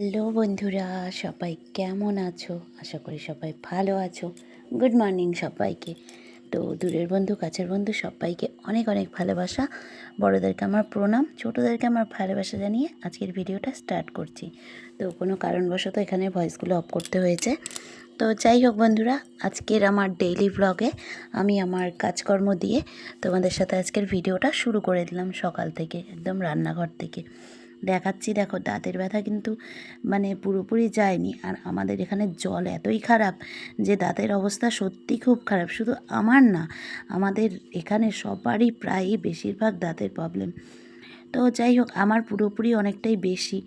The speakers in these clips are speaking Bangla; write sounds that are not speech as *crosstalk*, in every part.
হ্যালো বন্ধুরা, সবাই কেমন আছো? আশা করি সবাই ভালো আছো। গুড মর্নিং সবাইকে। তো দূরের বন্ধু, কাছের বন্ধু সবাইকে অনেক অনেক ভালোবাসা। বড়োদেরকে আমার প্রণাম, ছোটোদেরকে আমার ভালোবাসা জানিয়ে আজকের ভিডিওটা স্টার্ট করছি। তো কোনো কারণবশত এখানে ভয়েসগুলো অফ করতে হয়েছে। তো যাই হোক বন্ধুরা, আজকের আমার ডেইলি ব্লগে আমি আমার কাজকর্ম দিয়ে তোমাদের সাথে আজকের ভিডিওটা শুরু করে দিলাম সকাল থেকে, একদম রান্নাঘর থেকে। দেখাচ্ছি, দেখো দাঁতের ব্যথা কিন্তু মানে পুরোপুরি যায়নি। আর আমাদের এখানে জল এতই খারাপ যে দাঁতের অবস্থা সত্যি খুব খারাপ। শুধু আমার না, আমাদের এখানে সবারই প্রায়ই বেশিরভাগ দাঁতের প্রবলেম তো যাই হোক, আমার পুরোপুরি অনেকটাই বেশি।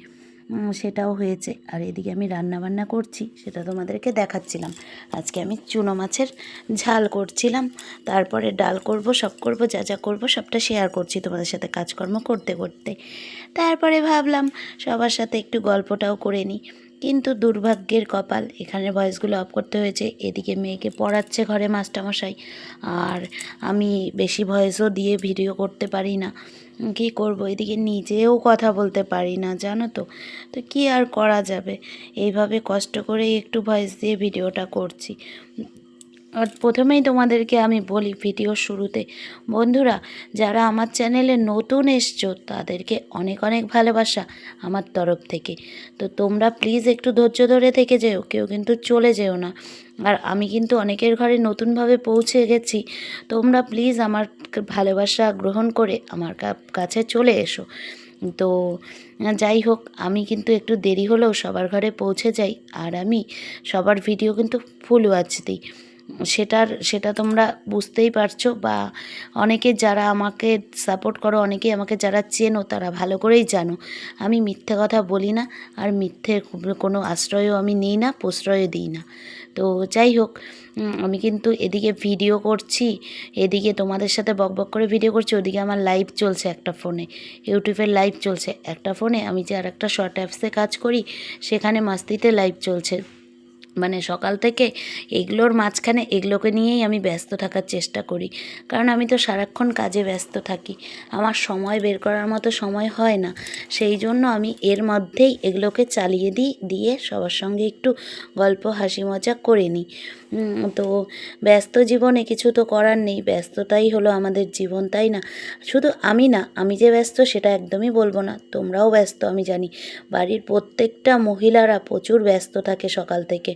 সেটাও হয়েছে। আর এদিকে আমি রান্না বান্না করছি, সেটা তোমাদেরকে দেখাচ্ছিলাম। আজকে আমি চুনো মাছের ঝাল করছিলাম। তারপরে ডাল করব, সব করব, যা যা করব, সবটা শেয়ার করছি তোমাদের সাথে কাজকর্ম করতে করতে। তারপরে ভাবলাম, সবার সাথে একটু গল্পটাও করে নিই। কিন্তু দুর্ভাগ্যের কপাল, এখানে ভয়েসগুলো অফ করতে হয়েছে। এদিকে মেয়েকে পড়াচ্ছে ঘরে মাস্টারমশাই। আর আমি বেশি ভয়েসও দিয়ে ভিডিও করতে পারি না। কী করব? এদিকে নিজেও কথা বলতে পারি না, জানো তো। তো কী আর করা যাবে? এইভাবে কষ্ট করেই একটু ভয়েস দিয়ে ভিডিওটা করছি। আর প্রথমেই তোমাদেরকে আমি বলি ভিডিও শুরুতে, বন্ধুরা, যারা আমার চ্যানেলে নতুন এসছো, তাদেরকে অনেক অনেক ভালোবাসা আমার তরফ থেকে। তো তোমরা প্লিজ একটু ধৈর্য ধরে থেকে যেও, কেউ কিন্তু চলে যেও না। আর আমি কিন্তু অনেকের ঘরে নতুনভাবে পৌঁছে গেছি। তোমরা প্লিজ আমার ভালোবাসা গ্রহণ করে আমার কাছে চলে এসো। তো, যাই হোক, আমি কিন্তু একটু দেরি হলেও সবার ঘরে পৌঁছে যাই। আর আমি সবার ভিডিও কিন্তু ফুল ওয়াচ দিই। সেটার, সেটা তোমরা বুঝতেই পারছ বা অনেকে যারা আমাকে সাপোর্ট করো অনেকে আমাকে যারা চেনো তারা ভালো করেই জানো। আমি মিথ্যে কথা বলি না আর মিথ্যে কোনো আশ্রয়ও আমি নিই না, প্রশ্রয়ও দিই না। তো যাই হোক আমি কিন্তু এদিকে ভিডিও করছি, এদিকে তোমাদের সাথে বকবক করে ভিডিও করছি, ওদিকে আমার লাইভ চলছে একটা ফোনে ইউটিউবের লাইভ চলছে একটা ফোনে আমি যে আর একটা শর্ট অ্যাপসে কাজ করি, সেখানে মাস্তিতে লাইভ চলছে। মানে সকাল থেকে এগুলোর মাঝখানে এগুলোকে নিয়েই আমি ব্যস্ত থাকার চেষ্টা করি। কারণ আমি তো সারাক্ষণ কাজে ব্যস্ত থাকি। আমার সময় বের করার মতো সময় হয় না। সেই জন্য আমি এর মধ্যেই এগুলোকে চালিয়ে দিই দিয়ে সবার সঙ্গে একটু গল্প, হাসি, মজা করে নিই। তো ব্যস্ত জীবনে কিছু তো করার নেই। ব্যস্ততাই হলো আমাদের জীবন, তাই না? শুধু আমি না, আমি যে ব্যস্ত সেটা একদমই বলব না। তোমরাও ব্যস্ত, আমি জানি। বাড়ির প্রত্যেকটা মহিলারা প্রচুর ব্যস্ত থাকে সকাল থেকে।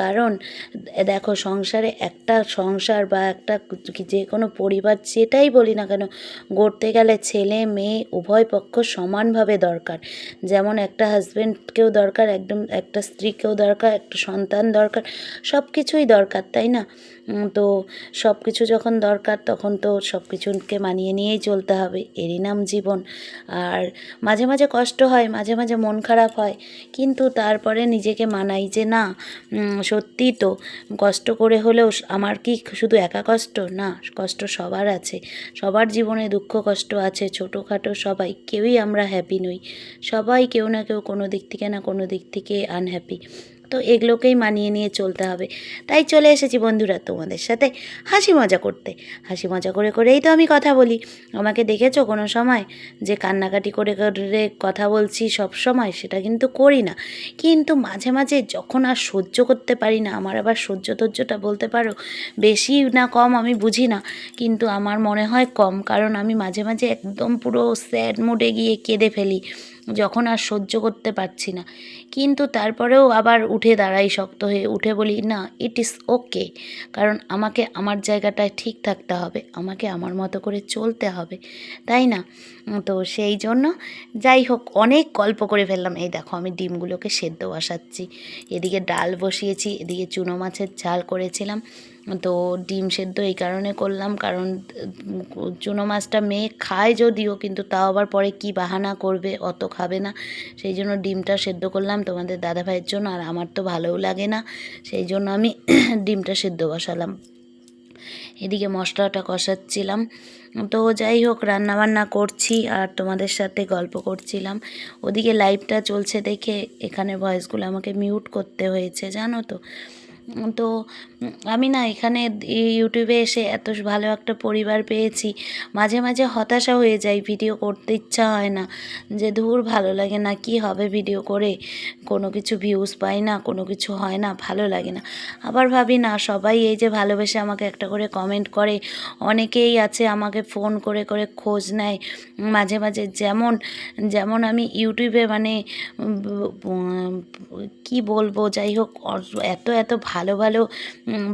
কারণ, দেখো সংসারে একটা সংসার বা একটা যে কোনো পরিবার যেটাই বলি না কেন, গড়তে গেলে ছেলে, মেয়ে উভয় পক্ষ সমানভাবে দরকার। যেমন একটা হাজব্যান্ডকেও দরকার, একদম একটা স্ত্রীকেও দরকার, একটা সন্তান দরকার সব কিছুই দরকার, তাই না? তো সব কিছু যখন দরকার তখন তো সব কিছুকে মানিয়ে নিয়েই চলতে হবে, এরই নাম জীবন। আর মাঝে মাঝে কষ্ট হয়, মাঝে মাঝে মন খারাপ হয়, কিন্তু তারপরে নিজেকে মানাই যে না সত্যি তো? কষ্ট করে হলেও আমার কি শুধু একা কষ্ট? না, কষ্ট সবার আছে। সবার জীবনে দুঃখ কষ্ট আছে, ছোটোখাটো সবাই, কেউই আমরা হ্যাপি নই। সবাই কেউ না কেউ কোনো দিক থেকে না কোনো দিক থেকে আনহ্যাপি তো এগুলোকেই মানিয়ে নিয়ে চলতে হবে। তাই চলে এসেছি বন্ধুরা তোমাদের সাথে হাসি মজা করতে। হাসি মজা করে করেই তো আমি কথা বলি। আমাকে দেখেছ কোনো সময় যে কান্নাকাটি করে করে কথা বলছি সব সময়? সেটা কিন্তু করি না। কিন্তু মাঝে মাঝে যখন আর সহ্য করতে পারি না, আমার আবার সহ্য ধৈর্যটা বলতে পারো, বেশি না কম আমি বুঝি না। কিন্তু আমার মনে হয় কম, কারণ আমি মাঝে মাঝে একদম পুরো স্যাড মুডে গিয়ে কেঁদে ফেলি। যখন আর সহ্য করতে পারছি না। কিন্তু তারপরেও আবার উঠে দাঁড়াই শক্ত হয়ে, উঠে বলি, না ইট ইস ওকে কারণ আমাকে আমার জায়গাটায় ঠিক থাকতে হবে, আমাকে আমার মতো করে চলতে হবে, তাই না? তো সেই জন্য যাই হোক, অনেক গল্প করে ফেললাম। এই দেখো, আমি ডিমগুলোকে সেদ্ধ বসাচ্ছি। এদিকে ডাল বসিয়েছি, এদিকে চুনো মাছের ঝাল করেছিলাম। তো ডিম সেদ্ধ এই কারণে করলাম, কারণ চুনো মাছটা মেয়ে খায় যদিও, কিন্তু তাও আবার পরে কি বাহানা করবে, অত খাবে না। সেই জন্য ডিমটা সেদ্ধ করলাম তোমাদের দাদা ভাইয়ের জন্য, আর আমার তো ভালোও লাগে না, সেই জন্য আমি *coughs* ডিমটা সেদ্ধ বসালাম। এদিকে মশলাটা কষাচ্ছিলাম। তো যাই হোক, রান্নাবান্না করছি, আর তোমাদের সাথে গল্প করছিলাম। ওদিকে লাইভটা চলছে দেখে এখানে ভয়েসগুলো আমাকে মিউট করতে হয়েছে, জানো তো? তো আমি না এখানে ইউটিউবে এসে এত ভালো একটা পরিবার পেয়েছি। মাঝে মাঝে হতাশা হয়ে যায় ভিডিও করতে ইচ্ছা হয় না। যে ধুর ভালো লাগে না, কি হবে ভিডিও করে? কোনো কিছু ভিউজ পাই না, কোনো কিছু হয় না, ভালো লাগে না। আবার ভাবি না, সবাই এই যে ভালোবেসে আমাকে একটা করে কমেন্ট করে, অনেকেই আছে আমাকে ফোন করে করে খোঁজ নেয়। মাঝে মাঝে যেমন যেমন আমি ইউটিউবে মানে কি বলব, যাই হোক এত এত ভালো ভালো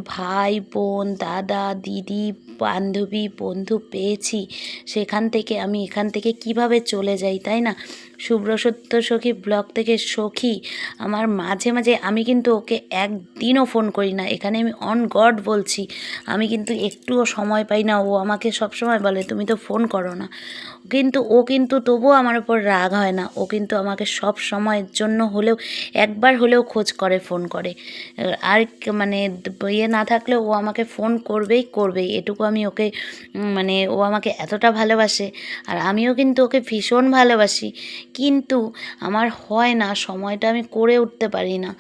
ভাই, বোন, দাদা, দিদি, বান্ধবী, বন্ধু পেয়েছি। সেখান থেকে আমি এখান থেকে কীভাবে চলে যাই, তাই না? শুভ্র সত্য সখী ব্লগ থেকে সখী, আমার মাঝে মাঝে আমি কিন্তু ওকে একদিনও ফোন করি না। এখানে আমি অন গড বলছি, আমি কিন্তু একটুও সময় পাই না। ও আমাকে সব সময় বলে, তুমি তো ফোন করো না। কিন্তু ও কিন্তু তবুও আমার উপর রাগ হয় না। ও কিন্তু আমাকে সব সময়ের জন্য হলেও, একবার হলেও খোঁজ করে, ফোন করে। আর মানে ইয়ে না থাকলেও ও আমাকে ফোন করবেই করবেই। এটুকু আমি ওকে মানে ও আমাকে এতটা ভালোবাসে আর আমিও কিন্তু ওকে ভীষণ ভালোবাসি। কিন্তু আমার হয় না, সময়টা আমি করে উঠতে পারি না।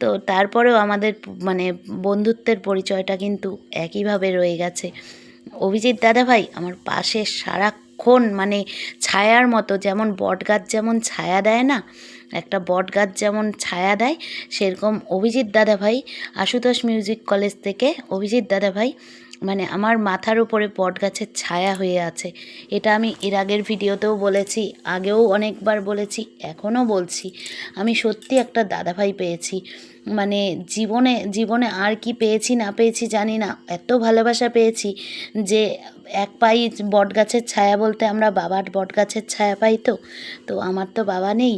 তো তারপরেও আমাদের মানে বন্ধুত্বের পরিচয়টা কিন্তু একইভাবে রয়ে গেছে। অভিজিৎ দাদাভাই, আমার পাশে সারাক্ষণ মানে ছায়ার মতো, যেমন বট গাছ যেমন ছায়া দেয় না, একটা বট গাছ যেমন ছায়া দেয়, সেরকম অভিজিৎ দাদাভাই আশুতোষ মিউজিক কলেজ থেকে অভিজিৎ দাদাভাই মানে আমার মাথার উপরে বট গাছের ছায়া হয়ে আছে। এটা আমি এর আগের ভিডিওতেও বলেছি, আগেও অনেকবার বলেছি, এখনও বলছি। আমি সত্যি একটা দাদাভাই পেয়েছি। মানে জীবনে জীবনে আর কি পেয়েছি না পেয়েছি জানি না, এত ভালোবাসা পেয়েছি যে এক পাই বটগাছের ছায়া বলতে আমরা বাবার বটগাছের ছায়া পাই তো তো আমার তো বাবা নেই।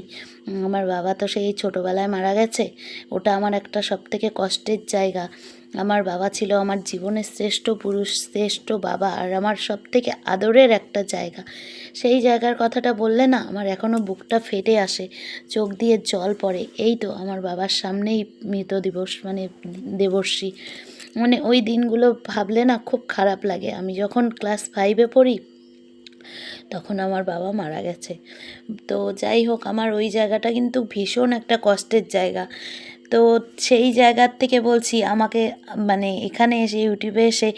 আমার বাবা তো সেই ছোটোবেলায় মারা গেছে, ওটা আমার একটা সবথেকে কষ্টের জায়গা। আমার বাবা ছিল আমার জীবনের শ্রেষ্ঠ পুরুষ, শ্রেষ্ঠ বাবা আর আমার সব থেকে আদরের একটা জায়গা। সেই জায়গার কথাটা বললে না, আমার এখনও বুকটা ফেটে আসে, চোখ দিয়ে জল পড়ে। এই তো আমার বাবার সামনেই মৃত দিবস মানে দেবর্ষী মানে ওই দিনগুলো ভাবলে না খুব খারাপ লাগে। আমি যখন ক্লাস ফাইভে পড়ি, তখন আমার বাবা মারা গেছে। তো যাই হোক, আমার ওই জায়গাটা কিন্তু ভীষণ একটা কষ্টের জায়গা। তো সেই জায়গার থেকে বলছি, আমাকে মানে এখানে এসে ইউটিউবে এসে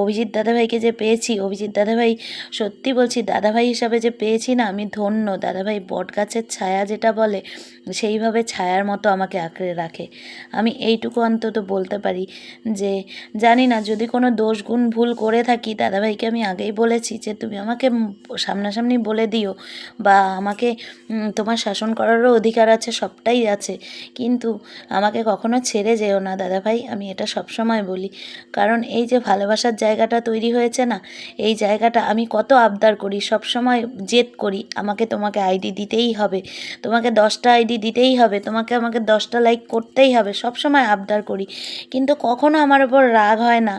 অভিজিৎ দাদাভাইকে যে পেয়েছি, অভিজিৎ দাদাভাই সত্যি বলছি, দাদাভাই হিসাবে যে পেয়েছি না, আমি ধন্য। দাদাভাই বটগাছের ছায়া যেটা বলে, সেইভাবে ছায়ার মতো আমাকে আঁকড়ে রাখে। আমি এইটুকু অন্তত বলতে পারি যে, জানি না, যদি কোনো দোষ গুণ ভুল করে থাকি, দাদাভাইকে আমি আগেই বলেছি যে, তুমি আমাকে সামনাসামনি বলে দিও বা আমাকে তোমার শাসন করারও অধিকার আছে, সবটাই আছে। কিন্তু আমাকে কখনো ছেড়ে যেও না, দাদাভাই। আমি এটা সবসময় বলি। কারণ এই যে ভালোবাসার জায়গাটা তৈরি হয়েছে না, এই জায়গাটা আমি কত আবদার করি, সবসময় জেদ করি। আমাকে তোমাকে আইডি দিতেই হবে, তোমাকে দশটা আইডি দিতেই হবে, তোমাকে আমাকে দশটা লাইক করতেই হবে সব সময় আবদার করি। কিন্তু কখনো আমার ওপর রাগ হয় না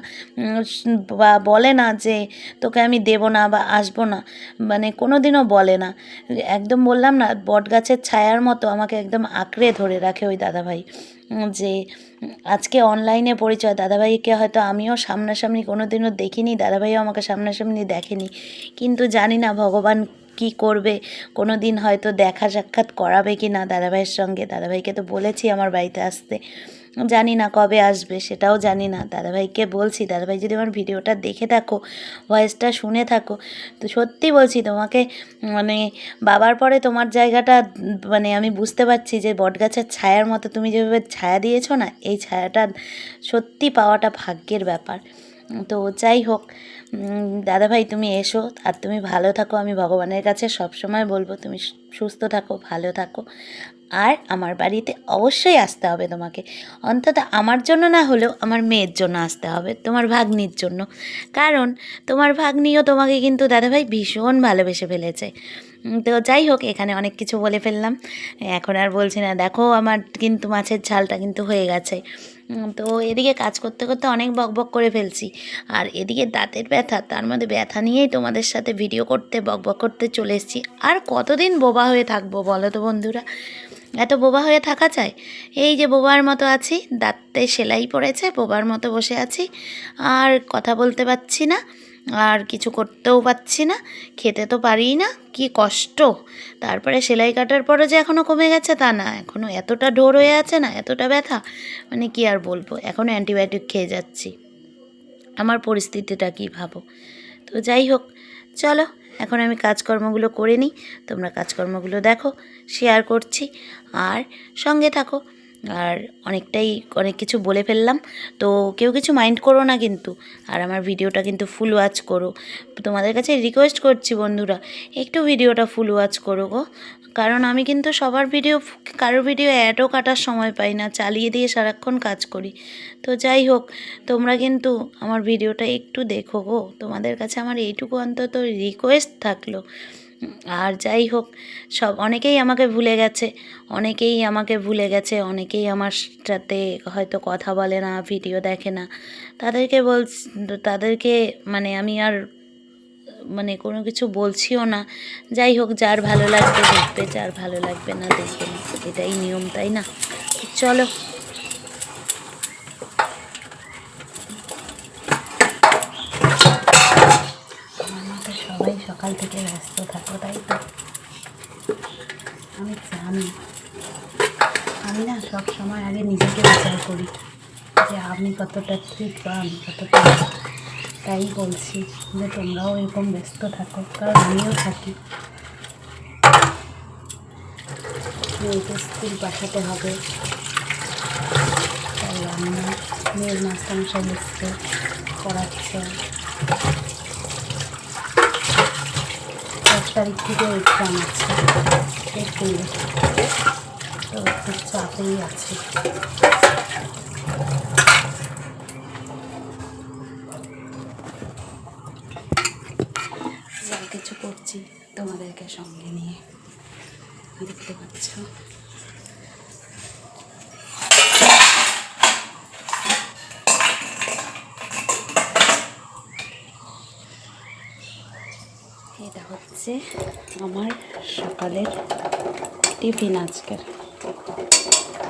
বা বলে না যে তোকে আমি দেবো না বা আসব না মানে কোনো দিনও বলে না। একদম বললাম না বট গাছের ছায়ার মতো আমাকে একদম আঁকড়ে ধরে রাখে ওই দাদাভাই। যে আজকে অনলাইনে পরিচয়, দাদাভাইকে হয়তো আমিও সামনাসামনি কোনো দিনও দেখিনি, দাদাভাইও আমাকে সামনাসামনি দেখেনি। কিন্তু জানি না ভগবান কি করবে? কোনো দিন হয়তো দেখা সাক্ষাৎ করাবে কি না দাদাভাইয়ের সঙ্গে? দাদাভাইকে তো বলেছি আমার বাড়িতে আসতে। জানি না কবে আসবে, সেটাও জানি না। দাদাভাইকে বলছি, দাদাভাই, যদি আমার ভিডিওটা দেখে থাকো, ভয়েসটা শুনে থাকো, তো সত্যি বলছি তোমাকে মানে বাবার পরে তোমার জায়গাটা মানে আমি বুঝতে পারছি যে বটগাছের ছায়ার মতো তুমি যেভাবে ছায়া দিয়েছ না, এই ছায়াটা সত্যি পাওয়াটা ভাগ্যের ব্যাপার। তো যাই হোক দাদাভাই তুমি এসো আর তুমি ভালো থাকো, আমি ভগবানের কাছে সবসময় বলব তুমি সুস্থ থাকো, ভালো থাকো। আর আমার বাড়িতে অবশ্যই আসতে হবে তোমাকে। অন্তত আমার জন্য না হলেও আমার মেয়ের জন্য আসতে হবে, তোমার ভাগ্নির জন্য। কারণ তোমার ভাগ্নিও তোমাকে কিন্তু দাদাভাই ভীষণ ভালোবেসে ফেলেছে। তো যাই হোক, এখানে অনেক কিছু বলে ফেললাম। এখন আর বলছি না, দেখো আমার কিন্তু মাছের ঝালটা কিন্তু হয়ে গেছে। তো এদিকে কাজ করতে করতে অনেক বকবক করে ফেলছি। আর এদিকে দাঁতের ব্যথা, তার মধ্যে ব্যথা নিয়েই তোমাদের সাথে ভিডিও করতে বকবক করতে চলে এসেছি। আর কতদিন বোবা হয়ে থাকব বলো তো বন্ধুরা? এত বোবা হয়ে থাকা চাই এই যে বোবার মতো আছি, দাঁতে সেলাই পড়েছে, বোবার মতো বসে আছি। আর কথা বলতে পারছি না। আর কিছু করতেও পারছি না, খেতে তো পারি না, কি কষ্ট। তারপরে সেলাই কাটার পরে যে এখনও কমে গেছে তা না এখনও এতটা ডোর হয়ে আছে না, এতটা ব্যথা মানে কি আর বলব এখনও অ্যান্টিবায়োটিক খেয়ে যাচ্ছি। আমার পরিস্থিতিটা কি ভাবো? তো যাই হোক, চলো, এখন আমি কাজকর্মগুলো করে নিই, তোমরা কাজকর্মগুলো দেখো শেয়ার করছি, আর সঙ্গে থাকো। আর অনেকটাই অনেক কিছু বলে ফেললাম। তো কেউ কিছু মাইন্ড করো না কিন্তু। আর আমার ভিডিওটা কিন্তু ফুল ওয়াচ করো। তোমাদের কাছে রিকোয়েস্ট করছি বন্ধুরা, একটু ভিডিওটা ফুল ওয়াচ করো গো। কারণ আমি কিন্তু সবার ভিডিও কারোর ভিডিও অ্যাডও কাটার সময় পাই না, চালিয়ে দিয়ে সারাক্ষণ কাজ করি। তো যাই হোক, তোমরা কিন্তু আমার ভিডিওটা একটু দেখো গো। তোমাদের কাছে আমার এইটুকু অন্তত রিকোয়েস্ট থাকল। আর যাই হোক, সব, অনেকেই আমাকে ভুলে গেছে। অনেকেই আমাকে ভুলে গেছে, অনেকেই আমার সাথে হয়তো কথা বলে না, ভিডিও দেখে না। তাদেরকে বল তাদেরকে মানে আমি আর মানে কোনো কিছু বলছিও না। যাই হোক, যার ভালো লাগবে দেখবে, যার ভালো লাগবে না দেখবে না। এটাই নিয়ম, তাই না? চলো আমার মতো সবাই সকাল থেকে ব্যস্ত থাকো, তাই তো? আমি জানি আমি না সব সময় আগে নিজেকে বিচার করি যে আমি কতটা ঠিক বা আমি কতটা তাই বলছি যে তোমরাও এরকম ব্যস্ত থাকো, কারণ আমিও থাকি। মেয়েকে স্কুল পাঠাতে হবে। তাই রান্না মেয়ের মাস্টারমশাই এসছে, পড়াচ্ছে এক তারিখ থেকে এক্সাম আছে। এপ্রিলে। তো খুব চাপেই আছে। কিছু করছি তোমাদেরকে সঙ্গে নিয়ে। দেখতে পাচ্ছ এটা হচ্ছে আমার সকালের টিফিন আজকের।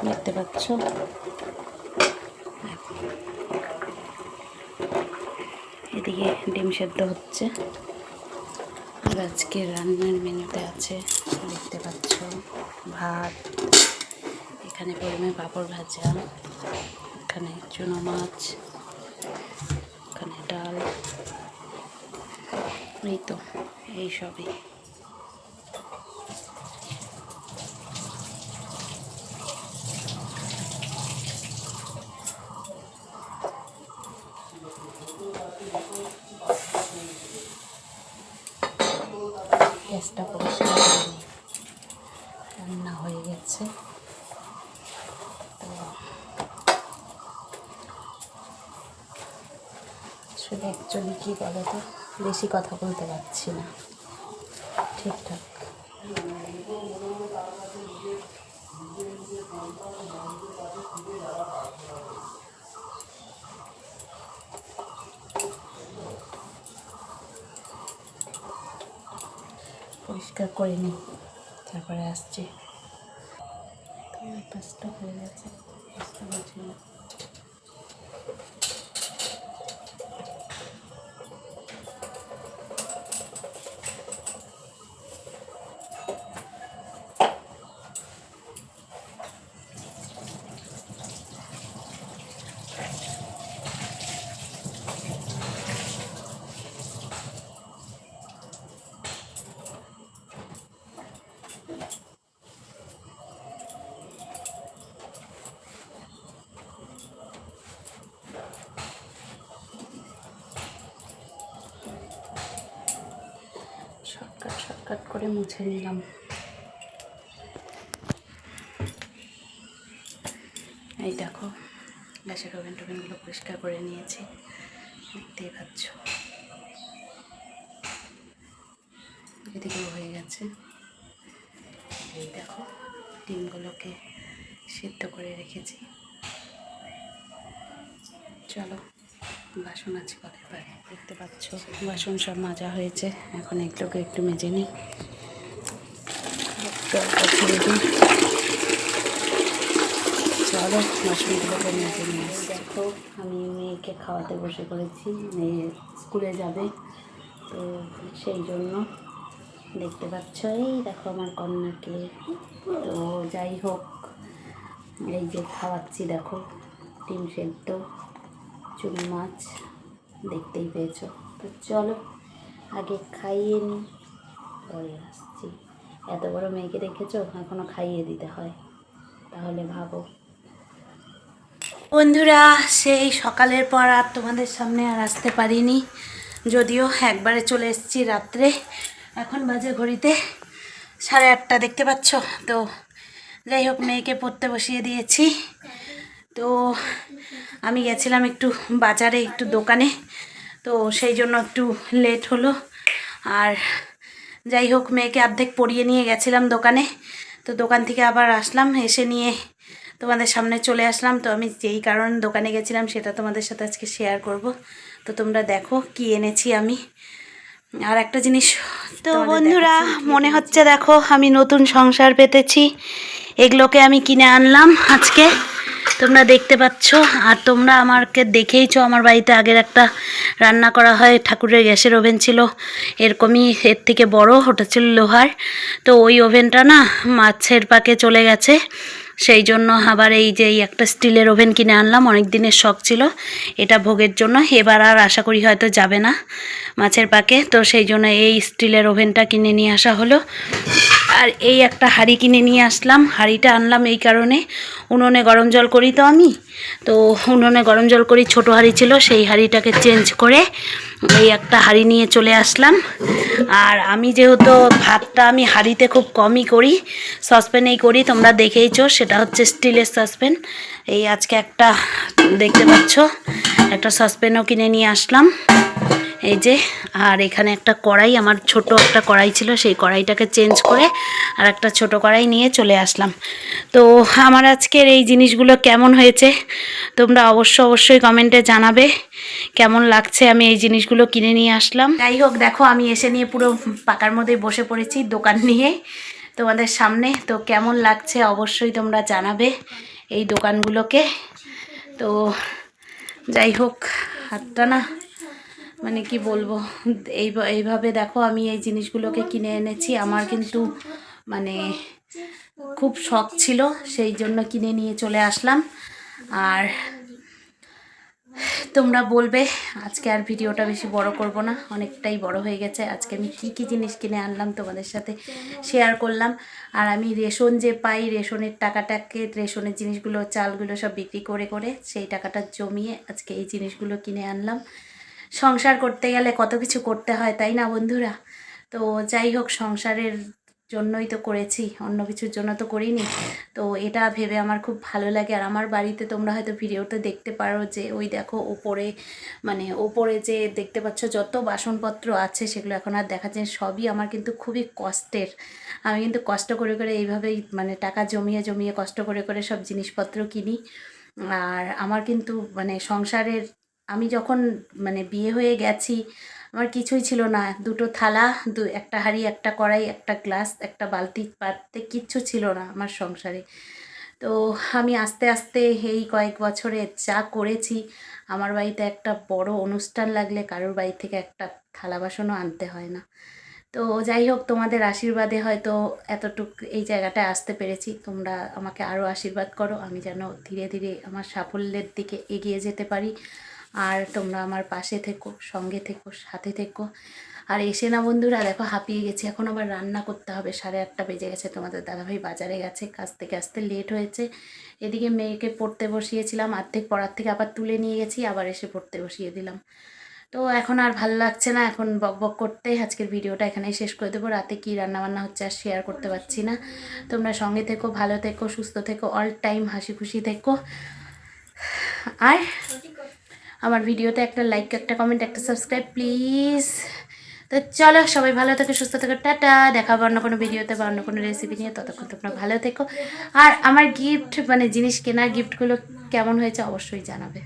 দেখতে পাচ্ছ? এদিকে ডিম সেদ্ধ হচ্ছে। আর আজকে রান্নার মেনুতে আছে, দেখতে পাচ্ছ, ভাত, এখানে পরিমে পাঁপড় ভাজা, এখানে চুনো মাছ, এখানে ডাল। এই তো। এই সবই। গ্যাসটা করে রান্না হয়ে গেছে। তো আসলে অ্যাকচুয়ালি কী বলো তো? বেশি কথা বলতে পারছি না। ঠিকঠাক পরিষ্কার করে নিই, তারপরে আসছি। হয়ে গেছে, পাঁচটা বাজে না। শর্টকাট শর্টকাট করে মুছে নিলাম। এই দেখো, গ্যাসের ওভেন টোভেনগুলো পরিষ্কার করে নিয়েছি। দেখতেই পাচ্ছ। এদিকেও হয়ে গেছে। এই দেখো, ডিমগুলোকে সিদ্ধ করে রেখেছি। চলো, বাসন আছে পাড়ে দেখতে পাচ্ছ, বাসন সব মাজা হয়েছে। এখন এগুলোকে একটু মেজে নিই। চলো মাশরুমগুলোকে নিচে নিয়ে দেখো, আমি মেয়েকে খাওয়াতে বসে পড়েছি। মেয়ে স্কুলে যাবে, তো সেই জন্য দেখতে পাচ্ছ, এই দেখো আমার কন্যাকে তো যাই হোক, এই যে খাওয়াচ্ছি, দেখো, ডিম সেদ্ধ, চুন মাছ। দেখতেই পেয়েছ। তো চলো, আগে খাইয়ে নিই পরে আসছি। এত বড় মেয়েকে দেখেছ? এখনও খাইয়ে দিতে হয়। তাহলে ভাবো। বন্ধুরা, সেই সকালের পর আর তোমাদের সামনে আর আসতে পারিনি। যদিও একবারে চলে এসেছি রাত্রে। এখন বাজে ঘড়িতে সাড়ে আটটা, দেখতে পাচ্ছ? তো যাই হোক, মেয়েকে পড়তে বসিয়ে দিয়েছি। তো আমি গেছিলাম একটু বাজারে একটু দোকানে। তো সেই জন্য একটু লেট হলো। আর যাই হোক মেয়েকে অর্ধেক পড়িয়ে নিয়ে গেছিলাম দোকানে। তো দোকান থেকে আবার আসলাম এসে নিয়ে তোমাদের সামনে চলে আসলাম। তো আমি যেই কারণে দোকানে গেছিলাম সেটা তোমাদের সাথে আজকে শেয়ার করব। তো তোমরা দেখো কি এনেছি আমি। আর একটা জিনিস তো বন্ধুরা মনে হচ্ছে দেখো আমি নতুন সংসার পেতেছি। এগুলোকে আমি কিনে আনলাম আজকে। তোমরা দেখতে পাচ্ছ, আর তোমরা আমাকে দেখেইছো, আমার বাড়িতে আগের একটা রান্না করা হয়, ঠাকুরের গ্যাসের ওভেন ছিল। এরকমই এর থেকে বড়, ওটা ছিল লোহার। তো ওই ওভেনটা না মাছের পাকে চলে গেছে। সেই জন্য আবার এই যে একটা স্টিলের ওভেন কিনে আনলাম অনেক দিনের শখ ছিল এটা ভোগের জন্য। এবার আর আশা করি হয়তো যাবে না মাছের পাকে। তো সেই জন্য এই স্টিলের ওভেনটা কিনে নিয়ে আসা হলো। আর এই একটা হাঁড়ি কিনে নিয়ে আসলাম। হাঁড়িটা আনলাম এই কারণে। উনুনে গরম জল করি তো আমি। তো উনুনে গরম জল করি, ছোটো হাঁড়ি ছিল, সেই হাঁড়িটাকে চেঞ্জ করে এই একটা হাঁড়ি নিয়ে চলে আসলাম। আর আমি যেহেতু ভাতটা আমি হাঁড়িতে খুব কমই করি, সসপ্যানেই করি, তোমরা দেখেইছো, সেটা হচ্ছে স্টিলের সসপ্যান। এই আজকে একটা, দেখতে পাচ্ছ, একটা সসপ্যানও কিনে নিয়ে আসলাম। এই যে, আর এখানে একটা কড়াই, আমার ছোট একটা কড়াই ছিল, সেই কড়াইটাকে চেঞ্জ করে আর একটা ছোট কড়াই নিয়ে চলে আসলাম। তো আমার আজকের এই জিনিসগুলো কেমন হয়েছে, তোমরা অবশ্য অবশ্যই কমেন্টে জানাবে, কেমন লাগছে আমি এই জিনিসগুলো কিনে নিয়ে আসলাম। যাই হোক, দেখো, আমি এসে নিয়ে পুরো পাকার মধ্যে বসে পড়েছি দোকান নিয়ে, তোমাদের সামনে। তো কেমন লাগছে অবশ্যই তোমরা জানাবে এই দোকানগুলোকে। তো যাই হোক, হাতটা না মানে কি বলব, এই এইভাবে দেখো আমি এই জিনিসগুলোকে কিনে এনেছি। আমার কিন্তু মানে খুব শখ ছিল, সেই জন্য কিনে নিয়ে চলে আসলাম। আর তোমরা বলবে, আজকে আর ভিডিওটা বেশি বড় করব না, অনেকটাই বড় হয়ে গেছে। আজকে আমি কি কি জিনিস কিনে আনলাম তোমাদের সাথে শেয়ার করলাম। আর আমি রেশন যে পাই, রেশনের টাকাটাকে, রেশনের জিনিসগুলো, চালগুলো সব বিক্রি করে করে সেই টাকাটা জমিয়ে আজকে এই জিনিসগুলো কিনে আনলাম। সংসার করতে গেলে কত কিছু করতে হয়, তাই না বন্ধুরা? তো যাই হোক, সংসারের জন্যই তো করেছি, অন্য কিছুর জন্য তো করিনি। তো এটা ভেবে আমার খুব ভালো লাগে। আর আমার বাড়িতে তোমরা হয়তো ভিডিওতে দেখতে পারো যে, ওই দেখো ওপরে মানে ওপরে যে দেখতে পাচ্ছ যত বাসনপত্র আছে, সেগুলো এখন আর দেখা যায় সবই আমার কিন্তু খুবই কষ্টের। আমি কিন্তু কষ্ট করে করে এইভাবেই মানে টাকা জমিয়ে জমিয়ে কষ্ট করে করে সব জিনিসপত্র কিনি। আর আমার কিন্তু মানে সংসারের আমি যখন মানে বিয়ে হয়ে গেছি, আমার কিছুই ছিল না। দুটো থালা, দু, একটা হাঁড়ি, একটা কড়াই, একটা গ্লাস, একটা বালতি পাতে কিচ্ছু ছিল না আমার সংসারে। তো আমি আস্তে আস্তে এই কয়েক বছরে যা করেছি, আমার বাড়িতে একটা বড় অনুষ্ঠান লাগলে কারোর বাড়ি থেকে একটা থালা বাসনও আনতে হয় না। তো যাই হোক, তোমাদের আশীর্বাদে হয়তো এতটুক এই জায়গাটায় আসতে পেরেছি। তোমরা আমাকে আরও আশীর্বাদ করো, আমি যেন ধীরে ধীরে আমার সাফল্যের দিকে এগিয়ে যেতে পারি। আর তোমরা আমার পাশে থেকো, সঙ্গে থেকো, সাথে থেকো। আর এসে না বন্ধুরা, দেখো হাঁপিয়ে গেছি। এখন আবার রান্না করতে হবে। সাড়ে আটটা বেজে গেছে। তোমাদের দাদাভাই বাজারে গেছে। কাজ থেকে আসতে লেট হয়েছে। এদিকে মেয়েকে পড়তে বসিয়েছিলাম। অর্ধেক পড়ার থেকে আবার তুলে নিয়ে গেছি। আবার এসে পড়তে বসিয়ে দিলাম। তো এখন আর ভালো লাগছে না। এখন বক বক করতে আজকের ভিডিওটা এখানেই শেষ করে দেবো। রাতে কী রান্নাবান্না হচ্ছে আর শেয়ার করতে পারছি না। তোমরা সঙ্গে থেকো, ভালো থেকো, সুস্থ থেকো অল টাইম হাসি খুশি থেকো। আর আমার ভিডিওতে একটা লাইক একটা কমেন্ট একটা সাবস্ক্রাইব প্লিজ তো চলো, সবাই ভালো থাকে, সুস্থ থাকো, টাটা। দেখা বা অন্য কোনো ভিডিওতে বা অন্য কোনো রেসিপি নিয়ে। ততক্ষণ তোমরা ভালো থেকো। আর আমার গিফট মানে জিনিস কেনার গিফটগুলো কেমন হয়েছে অবশ্যই জানাবে।